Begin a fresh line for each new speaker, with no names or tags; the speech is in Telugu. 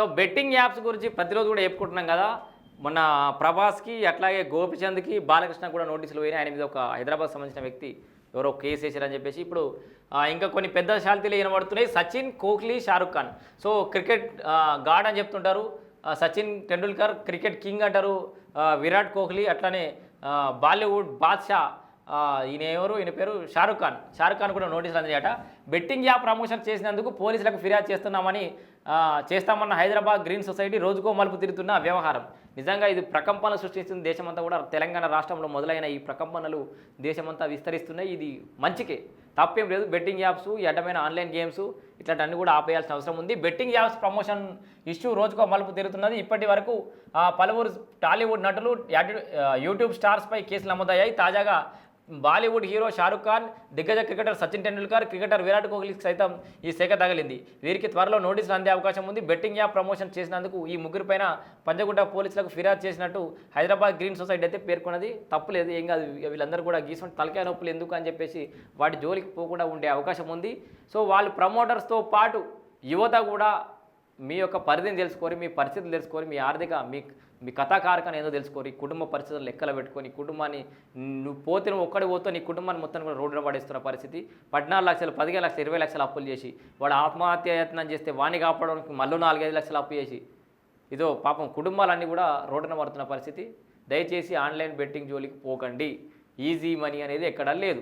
సో బెట్టింగ్ యాప్స్ గురించి ప్రతిరోజు కూడా చెప్పుకుంటున్నాం కదా. మొన్న ప్రభాస్కి అట్లాగే గోపిచంద్కి బాలకృష్ణ కూడా నోటీసులు పోయినాయి. ఆయన మీద ఒక హైదరాబాద్ సంబంధించిన వ్యక్తి ఎవరో కేసు వేసారని చెప్పేసి ఇప్పుడు ఇంకా కొన్ని పెద్ద శాలితీలు వినబడుతున్నాయి Sachin Kohli Shahrukh Khan. So cricket god అని చెప్తుంటారు. సచిన్ టెండూల్కర్ క్రికెట్ కింగ్ అంటారు. విరాట్ కోహ్లీ అట్లానే బాలీవుడ్ బాద్షా ఈయన ఎవరు? ఈయన పేరు షారుఖ్ ఖాన్. షారుఖ్ ఖాన్ కూడా నోటీసులు అందించట బెట్టింగ్ యాప్ ప్రమోషన్ చేసినందుకు పోలీసులకు ఫిర్యాదు చేస్తున్నామని చేస్తామన్న హైదరాబాద్ గ్రీన్ సొసైటీ రోజుకో మలుపు తిరుగుతున్న వ్యవహారం. నిజంగా ఇది ప్రకంపనలు సృష్టిస్తుంది. దేశమంతా కూడా తెలంగాణ రాష్ట్రంలో మొదలైన ఈ ప్రకంపనలు దేశమంతా విస్తరిస్తున్నాయి. ఇది మంచికే. తప్పేం లేదు. బెట్టింగ్ యాప్స్ ఈ అడ్డమైన ఆన్లైన్ గేమ్స్ ఇట్లాంటివన్నీ కూడా ఆపేయాల్సిన అవసరం ఉంది. బెట్టింగ్ యాప్స్ ప్రమోషన్ ఇష్యూ రోజుకో మలుపు తిరుగుతున్నది ఇప్పటి వరకు పలువురు టాలీవుడ్ నటులు యూట్యూబ్ స్టార్స్పై కేసులు నమోదయ్యాయి. తాజాగా బాలీవుడ్ హీరో షారుఖ్ ఖాన్ దిగ్గజ క్రికెటర్ సచిన్ టెండూల్కర్ క్రికెటర్ విరాట్ కోహ్లీకి సైతం ఈ శాఖ తగిలింది. వీరికి త్వరలో నోటీసులు అందే అవకాశం ఉంది. బెట్టింగ్ యాప్ ప్రమోషన్ చేసినందుకు ఈ ముగ్గురిపైన పంజగుట్ట పోలీసులకు ఫిర్యాదు చేసినట్టు హైదరాబాద్ గ్రీన్ సొసైటీ అయితే పేర్కొన్నది. తప్పులేదు ఏం కాదు వీళ్ళందరూ కూడా గీసుకుంటే తలకాయ నొప్పులు ఎందుకు అని చెప్పేసి వాటి జోలికి పోకుండా ఉండే అవకాశం ఉంది. సో వాళ్ళు ప్రమోటర్స్తో పాటు యువత కూడా మీ యొక్క పరిధిని తెలుసుకొని మీ పరిస్థితులు తెలుసుకొని మీ ఆర్థిక మీ మీ కథాకారకం ఏదో తెలుసుకొని కుటుంబ పరిస్థితులు లెక్కలు పెట్టుకొని కుటుంబాన్ని నువ్వు పోతే నువ్వు ఒక్కడి పోతే నీ కుటుంబాన్ని మొత్తం కూడా రోడ్డు పడేస్తున్న పరిస్థితి. పద్నాలుగు లక్షలు పదిహేను లక్షలు ఇరవై లక్షలు అప్పులు చేసి వాడు ఆత్మహత్య యత్నం చేస్తే వాణి కాపాడడానికి మళ్ళీ నాలుగైదు లక్షలు అప్పు చేసి ఇదో పాపం కుటుంబాలన్నీ కూడా రోడ్డున పడుతున్న పరిస్థితి. దయచేసి ఆన్లైన్ బెట్టింగ్ జోలికి పోకండి. ఈజీ మనీ అనేది ఎక్కడా లేదు.